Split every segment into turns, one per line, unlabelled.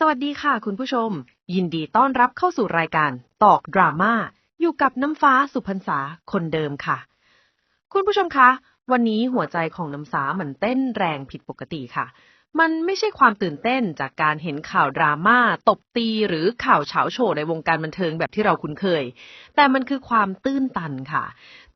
สวัสดีค่ะคุณผู้ชม ยินดีต้อนรับเข้าสู่รายการตอกดราม่าอยู่กับน้ำฟ้าสุพรรษาคนเดิมค่ะ คุณผู้ชมคะ วันนี้หัวใจของน้ำฟ้ามันเต้นแรงผิดปกติค่ะ มันไม่ใช่ความตื่นเต้นจากการเห็นข่าวดราม่าตบตีหรือข่าวเฉาโฉในวงการบันเทิงแบบที่เราคุ้นเคย แต่มันคือความตื้นตันค่ะ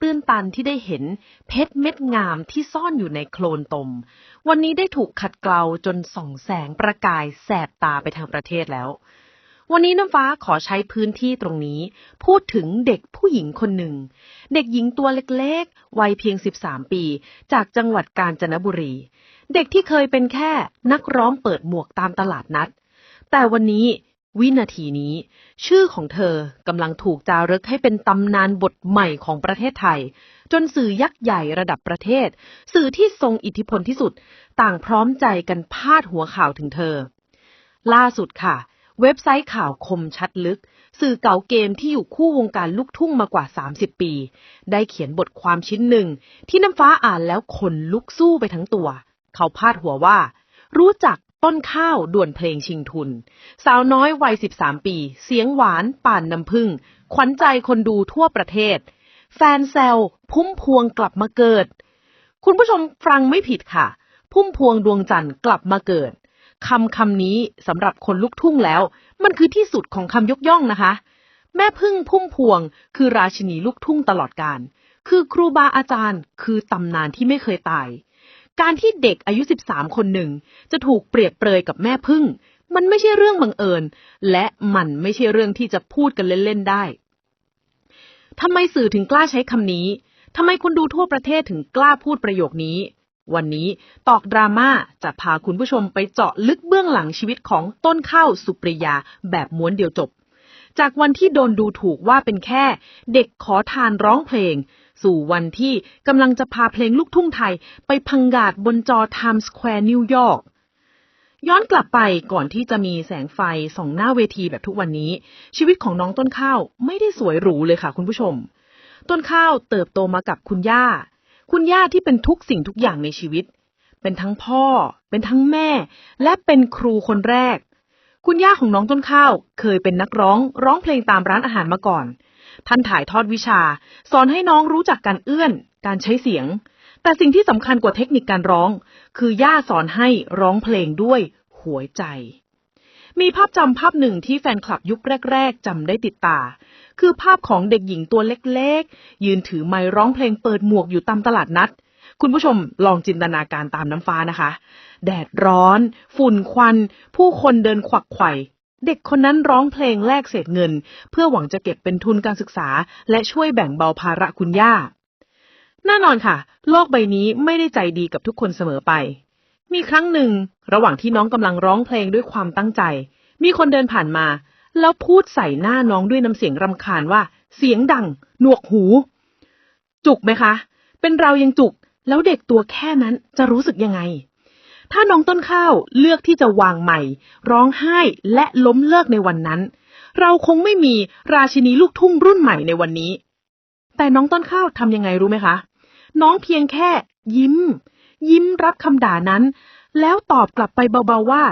ตื้นตันที่ได้เห็นเพชรเม็ดงามที่ซ่อนอยู่ในโคลนตม วันนี้ได้ถูกขัดเกลาจนส่องแสงประกายแสบตาไปทางประเทศแล้ว วันนี้น้ำฟ้าขอใช้พื้นที่ตรงนี้ พูดถึงเด็กผู้หญิงคนหนึ่ง เด็กหญิงตัวเล็กๆ วัยเพียง 13 ปี จากจังหวัดกาญจนบุรี เด็กที่เคยเป็นแค่นักร้องเปิดหมวกตามตลาดนัด แต่วันนี้วินาทีนี้ ชื่อของเธอกำลังถูกจารึกให้เป็นตำนานบทใหม่ของประเทศไทย จนสื่อยักษ์ใหญ่ระดับประเทศ สื่อที่ทรงอิทธิพลที่สุด ต่างพร้อมใจกันพาดหัวข่าวถึงเธอ ล่าสุดค่ะ เว็บไซต์ข่าวคมชัดลึก สื่อเก่าเกมที่อยู่คู่วงการลูกทุ่งมากว่า 30 ปี ได้เขียนบทความชิ้นหนึ่ง ที่น้ำฟ้าอ่านแล้วขนลุกสู้ไปทั้งตัว เขาพาดหัวว่า รู้จักต้นข้าวด่วนเพลงชิงทุน สาวน้อยวัย 13 ปี เสียงหวาน ป่านน้ำผึ้งขวัญใจคนดูทั่วประเทศ แฟนแซวพุ่มพวงกลับมาเกิด คุณผู้ชมฟังไม่ผิดค่ะ พุ่มพวงดวงจันทร์กลับมาเกิด คำคำนี้สำหรับคนลูกทุ่งแล้ว มันคือที่สุดของคำยกย่องนะคะ แม่พึ่งพุ่มพวง คือราชินีลูกทุ่งตลอดกาลคือครูบาอาจารย์ คือตำนานที่ไม่เคยตาย การที่เด็กอายุ 13 คนหนึ่ง จะถูกเปรียบเปรยกับแม่พึ่ง มันไม่ใช่เรื่องบังเอิญ และมันไม่ใช่เรื่องที่จะพูดกันเล่น ๆ ได้ทำไมสื่อถึงกล้าใช้คำนี้ทำไมคนดูทั่วประเทศถึงกล้าพูดประโยคนี้ วันนี้ตอกดราม่าจะพาคุณผู้ชมไปเจาะลึกเบื้องหลังชีวิตของต้นข้าวสุปริยาแบบม้วนเดียวจบ จากวันที่โดนดูถูกว่าเป็นแค่ เด็กขอทานร้องเพลง สู่วันที่กำลังจะพาเพลงลูกทุ่งไทย ไปพังกาดบนจอ Times Square นิวยอร์กย้อนกลับไปก่อนที่จะมีแสงไฟส่องหน้าเวทีแบบทุกวันนี้ ชีวิตของน้องต้นข้าวไม่ได้สวยหรูเลยค่ะคุณผู้ชม ต้นข้าวเติบโตมากับคุณย่า คุณย่าที่เป็นทุกสิ่งทุกอย่างในชีวิต เป็นทั้งพ่อ เป็นทั้งแม่ และเป็นครูคนแรก คุณย่าของน้องต้นข้าว เคยเป็นนักร้อง ร้องเพลงตามร้านอาหารมาก่อน ท่านถ่ายทอดวิชา สอนให้น้องรู้จักการเอื้อน การใช้เสียง แต่สิ่งที่สำคัญกว่าเทคนิคการร้อง คือย่าสอนให้ร้องเพลงด้วยหัวใจ มีภาพจำภาพหนึ่งที่แฟนคลับยุคแรก ๆจำได้ติดตา คือภาพของเด็กหญิงตัวเล็กๆ ยืนถือไมค์ร้องเพลงเปิดหมวกอยู่ตามตลาดนัด คุณผู้ชมลองจินตนาการตามน้ำฟ้านะคะ แดดร้อน ฝุ่นควัน ผู้คนเดินขวักไขว่เด็กคนนั้นร้องเพลงแลกเศษเงิน เพื่อหวังจะเก็บเป็นทุนการศึกษา และช่วยแบ่งเบาภาระคุณย่าแน่นอนค่ะ โลกใบนี้ไม่ได้ใจดีกับทุกคนเสมอไป มีครั้งหนึ่ง ระหว่างที่น้องกำลังร้องเพลงด้วยความตั้งใจ มีคนเดินผ่านมา แล้วพูดใส่หน้าน้องด้วยน้ำเสียงรำคาญว่า เสียงดัง หนวกหู จุกไหมคะ เป็นเรายังจุก แล้วเด็กตัวแค่นั้นจะรู้สึกยังไง ถ้าน้องต้นข้าวเลือกที่จะวางใหม่ ร้องไห้และล้มเลิกในวันนั้น เราคงไม่มีราชินีลูกทุ่งรุ่นใหม่ในวันนี้ แต่น้องต้นข้าวทำยังไงรู้ไหมคะ น้องเพียงแค่ยิ้ม ยิ้มรับคำด่านั้น แล้วตอบกลับไปเบาๆว่า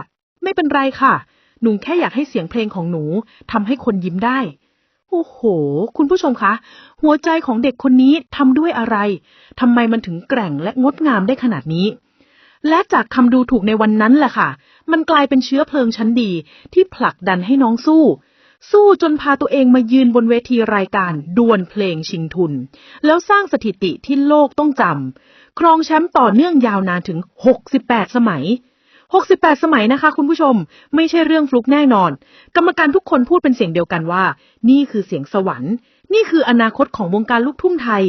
ไม่เป็นไรค่ะ หนูแค่อยากให้เสียงเพลงของหนูทำให้คนยิ้มได้ โอ้โห คุณผู้ชมคะ หัวใจของเด็กคนนี้ทำด้วยอะไรทำไมมันถึงแกร่งและงดงามได้ขนาดนี้ และจากคำดูถูกในวันนั้นแหละค่ะ มันกลายเป็นเชื้อเพลิงชั้นดีที่ผลักดันให้น้องสู้ สู้จนพาตัวเองมายืนบนเวทีรายการดวลเพลงชิงทุน แล้วสร้างสถิติที่โลกต้องจำครองแชมป์ต่อเนื่องยาวนานถึง 68 สมัย 68 สมัยนะคะคุณผู้ชม ไม่ใช่เรื่องฟลุกแน่นอน กรรมการทุกคนพูดเป็นเสียงเดียวกันว่า นี่คือเสียงสวรรค์ นี่คืออนาคตของวงการลูกทุ่งไทย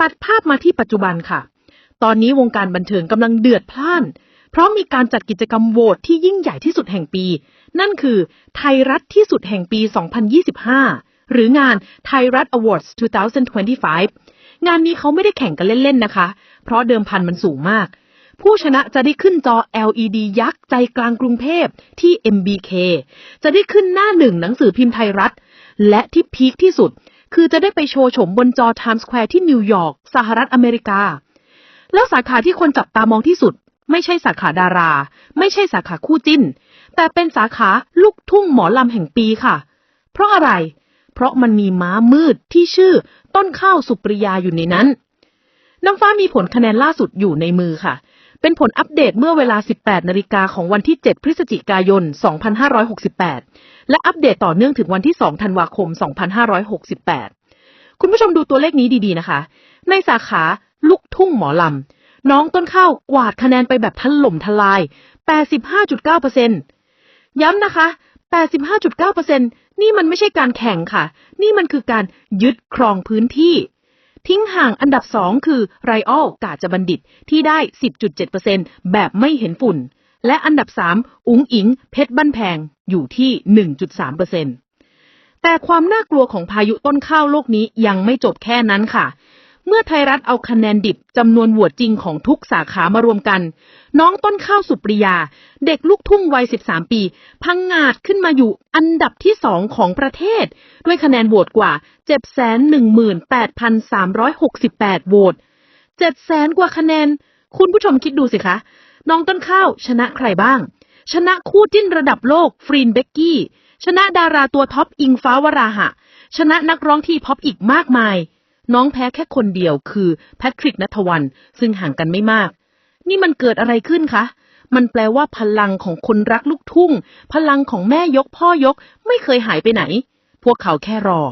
ตัดภาพมาที่ปัจจุบันค่ะ ตอนนี้วงการบันเทิงกำลังเดือดพล่าน เพราะมีการจัดกิจกรรมโหวตที่ยิ่งใหญ่ที่สุดแห่งปี นั่นคือไทยรัฐที่สุดแห่งปี 2025 หรืองานไทยรัฐ Awards 2025 งานนี้เขาไม่ได้แข่งกันเล่น ๆ นะคะ เพราะเดิมพันมันสูงมาก ผู้ชนะจะได้ขึ้นจอ LED ยักษ์ใจกลางกรุงเทพที่ MBK จะได้ขึ้นหน้าหนึ่งหนังสือพิมพ์ไทยรัฐ และที่พีคที่สุด คือจะได้ไปโชว์โฉมบนจอ Times Square ที่นิวยอร์กสหรัฐอเมริกา แล้วสาขาที่คนจับตามองที่สุด ไม่ใช่สาขาดารา ไม่ใช่สาขาคู่จิ้น แต่เป็นสาขาลูกทุ่งหมอลำแห่งปีค่ะ เพราะอะไร เพราะมันมีม้ามืดที่ชื่อต้นข้าวสุปริยาอยู่ในนั้น น้ำฟ้ามีผลคะแนนล่าสุดอยู่ในมือค่ะ เป็นผลอัปเดตเมื่อเวลา 18 นาฬิกาของวันที่ 7 พฤศจิกายน 2568 และอัปเดตต่อเนื่องถึงวันที่ 2 ธันวาคม 2568 คุณผู้ชมดูตัวเลขนี้ดีๆนะคะ ในสาขาลูกทุ่งหมอลำ น้องต้นข้าวกวาดคะแนนไปแบบถล่มทลาย 85.9%ย้ำนะคะ 85.9%นี่มันไม่ใช่การแข่งค่ะ นี่มันคือการยึดครองพื้นที่ ทิ้งห่างอันดับสองคือไรอัลกาจบัณฑิตที่ได้ 10.7%แบบไม่เห็นฝุ่น และอันดับสามอุ๋งอิง เพชรบ้านแพงอยู่ที่ 1.3%แต่ความน่ากลัวของพายุต้นข้าวโลกนี้ยังไม่จบแค่นั้นค่ะ เมื่อไทยรัฐเอาคะแนนดิบจำนวนโหวตจริงของทุกสาขามารวมกัน น้องต้นข้าวสุปริยา เด็กลูกทุ่งวัย 13 ปี พังงาดขึ้นมาอยู่อันดับที่สองของประเทศ ด้วยคะแนนโหวตกว่า 718,368โหวต700,000 กว่าคะแนน คุณผู้ชมคิดดูสิคะ น้องต้นข้าวชนะใครบ้าง ชนะคู่จิ้นระดับโลกฟรีนเบกกี้ ชนะดาราตัวท็อปอิงฟ้าวราหะ ชนะนักร้องที่พ็อปอีกมากมาย น้องแพ้แค่คนเดียวคือแพทริกนัทวัน ซึ่งห่างกันไม่มาก นี่มันเกิดอะไรขึ้นคะ มันแปลว่าพลังของคนรักลูกทุ่ง พลังของแม่ยกพ่อยกไม่เคยหายไปไหน พวกเขาแค่รอ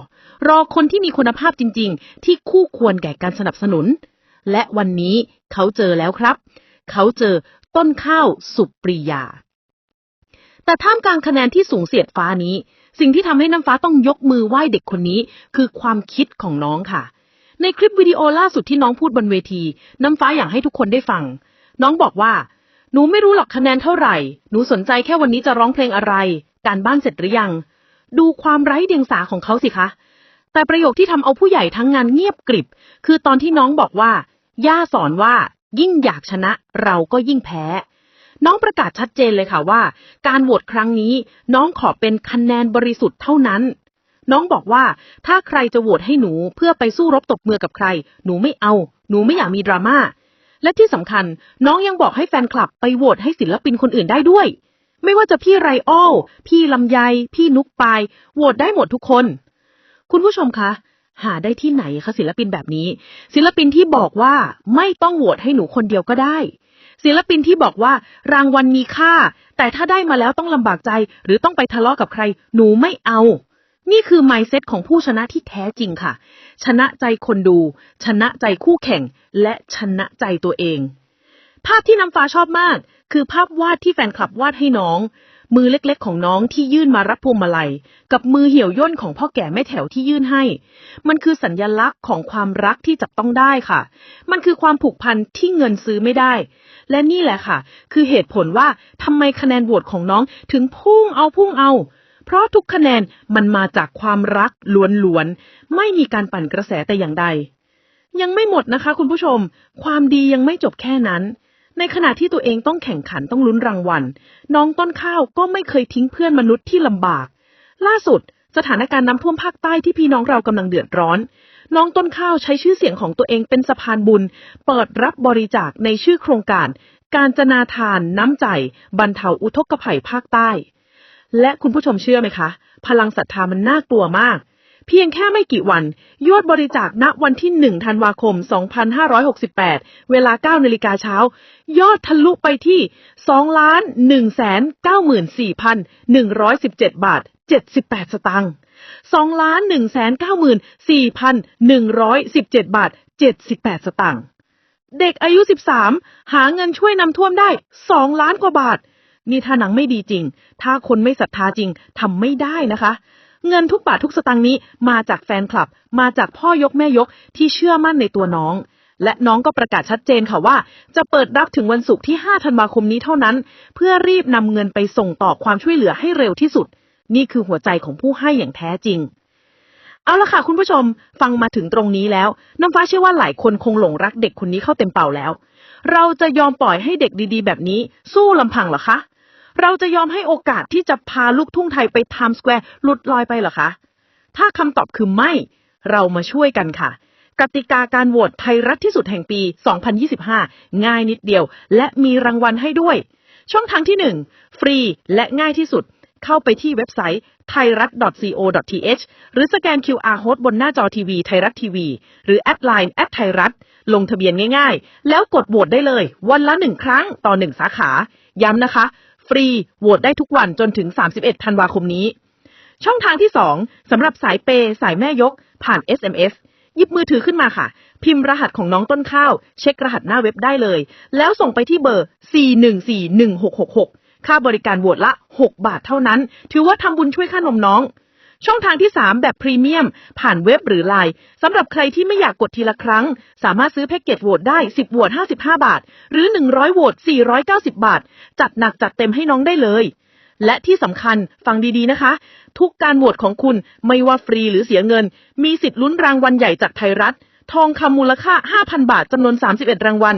รอคนที่มีคุณภาพจริง ๆ ที่คู่ควรแก่การสนับสนุน และวันนี้เขาเจอแล้วครับ เขาเจอต้นข้าวสุปริยา แต่ท่ามกลางคะแนนที่สูงเสียดฟ้านี้ สิ่งที่ทำให้น้ำฟ้าต้องยกมือไหว้เด็กคนนี้ คือความคิดของน้องค่ะ ในคลิปวิดีโอล่าสุดที่น้องพูดบนเวที น้ำฟ้าอยากให้ทุกคนได้ฟัง น้องบอกว่า หนูไม่รู้หรอกคะแนนเท่าไหร่ หนูสนใจแค่วันนี้จะร้องเพลงอะไร การบ้านเสร็จหรือยัง ดูความไร้เดียงสาของเขาสิคะ แต่ประโยคที่ทำเอาผู้ใหญ่ทั้งงานเงียบกริบ คือตอนที่น้องบอกว่า ย่าสอนว่า ยิ่งอยากชนะ เราก็ยิ่งแพ้ น้องประกาศชัดเจนเลยค่ะว่า การโหวตครั้งนี้ น้องขอเป็นคะแนนบริสุทธิ์เท่านั้น น้องบอกว่าถ้าใครจะโหวตให้หนูเพื่อไปสู้รบตบมือกับใคร หนูไม่เอา หนูไม่อยากมีดราม่า และที่สำคัญ น้องยังบอกให้แฟนคลับไปโหวตให้ศิลปินคนอื่นได้ด้วย ไม่ว่าจะพี่ไรอัลพี่ลำไย พี่นุกปายโหวตได้หมดทุกคน คุณผู้ชมคะหาได้ที่ไหนคะศิลปินแบบนี้ ศิลปินที่บอกว่าไม่ต้องโหวตให้หนูคนเดียวก็ได้ ศิลปินที่บอกว่ารางวัลมีค่า แต่ถ้าได้มาแล้วต้องลำบากใจ หรือต้องไปทะเลาะกับใคร หนูไม่เอา นี่คือ mindset ของผู้ชนะที่แท้จริงค่ะ ชนะใจคนดู ชนะใจคู่แข่ง และชนะใจตัวเอง ภาพที่น้ำฟ้าชอบมาก คือภาพวาดที่แฟนคลับวาดให้น้อง มือเล็กๆ ของน้องที่ยื่นมารับพวงมาลัย กับมือเหี่ยวย่นของพ่อแก่แม่แถวที่ยื่นให้ มันคือสัญญลักษณ์ของความรักที่จับต้องได้ค่ะ มันคือความผูกพันที่เงินซื้อไม่ได้ และนี่แหละค่ะ คือเหตุผลว่าทำไมคะแนนโหวตของน้องถึงพุ่งเอาพุ่งเอา เพราะทุกคะแนนมันมาจากความรักล้วนๆ ไม่มีการปั่นกระแสแต่อย่างใด ยังไม่หมดนะคะคุณผู้ชม ความดียังไม่จบแค่นั้น ในขณะที่ตัวเองต้องแข่งขันต้องลุ้นรางวัล น้องต้นข้าวก็ไม่เคยทิ้งเพื่อนมนุษย์ที่ลำบาก ล่าสุดสถานการณ์น้ำท่วมภาคใต้ที่พี่น้องเรากำลังเดือดร้อน น้องต้นข้าวใช้ชื่อเสียงของตัวเองเป็นสะพานบุญ เปิดรับบริจาคในชื่อโครงการ การจนาทานน้ำใจ บรรเทาอุทกภัยภาคใต้ และคุณผู้ชมเชื่อไหมคะ พลังศรัทธามันน่ากลัวมาก เพียงแค่ไม่กี่วัน ยอดบริจาคณวันที่ 1 ธันวาคม 2568 เวลา 9 นาฬิกาเช้า ยอดทะลุไปที่ 2 ล้าน1แสน94,117 บาท 78 สตางค์2ล้าน1แสน94,117 บาท 78 สตางค์เด็กอายุ 13 หาเงินช่วยนำท่วมได้ 2 ล้านกว่าบาท นี่ถ้าหนังไม่ดีจริง ถ้าคนไม่ศรัทธาจริงทำไม่ได้นะคะ เงินทุกบาททุกสตางค์นี้มาจากแฟนคลับ มาจากพ่อยกแม่ยกที่เชื่อมั่นในตัวน้อง และน้องก็ประกาศชัดเจนค่ะว่า จะเปิดรับถึงวันศุกร์ที่ 5 ธันวาคมนี้เท่านั้น เพื่อรีบนำเงินไปส่งต่อความช่วยเหลือให้เร็วที่สุด นี่คือหัวใจของผู้ให้อย่างแท้จริงเอาละค่ะคุณผู้ชมฟังมาถึงตรงนี้แล้ว น้ำฟ้าเชื่อว่าหลายคนคงหลงรักเด็กคนนี้เข้าเต็มเป่าแล้ว เราจะยอมปล่อยให้เด็กดีๆ แบบนี้ สู้ลำพังหรอคะ เราจะยอมให้โอกาสที่จะพาลูกทุ่งไทยไปไทม์สแควร์หลุดลอยไปเหรอคะ ถ้าคำตอบคือไม่ เรามาช่วยกันค่ะ กติกาการโหวตไทยรัฐที่สุดแห่งปี 2025 ง่ายนิดเดียว และมีรางวัลให้ด้วย ช่องทางที่ 1 ฟรีและง่ายที่สุด เข้าไปที่เว็บไซต์ไทยรัฐ .co.th หรือสแกน QR code บนหน้าจอทีวีไทยรัฐทีวี หรือแอดไลน์แอดไทยรัฐลงทะเบียนง่ายๆ แล้วกดโหวตได้เลย วันละหนึ่งครั้งต่อหนึ่งสาขา ย้ำนะคะ รีโหวตได้ทุกวันจนถึง 31 ธันวาคมนี้ ช่องทางที่ 2สำหรับสายเปย์สายแม่ยก ผ่าน SMS หยิบมือถือขึ้นมาค่ะ พิมพ์รหัสของน้องต้นข้าว เช็ครหัสหน้าเว็บได้เลย แล้วส่งไปที่เบอร์ 4141666 ค่าบริการโหวตละ 6 บาทเท่านั้น ถือว่าทำบุญช่วยค่านมน้อง ช่องทางที่ 3 แบบพรีเมียม ผ่านเว็บหรือไลน์สำหรับใครที่ไม่อยากกดทีละครั้ง สามารถซื้อแพ็กเกจโหวตได้ 10โหวต55 บาท หรือ 100โหวต490 บาท จัดหนักจัดเต็มให้น้องได้เลย และที่สำคัญฟังดีๆนะคะ ทุกการโหวตของคุณไม่ว่าฟรีหรือเสียเงิน มีสิทธิ์ลุ้นรางวัลใหญ่จากไทยรัฐ ทองคำมูลค่า 5,000 บาทจำนวน 31 รางวัล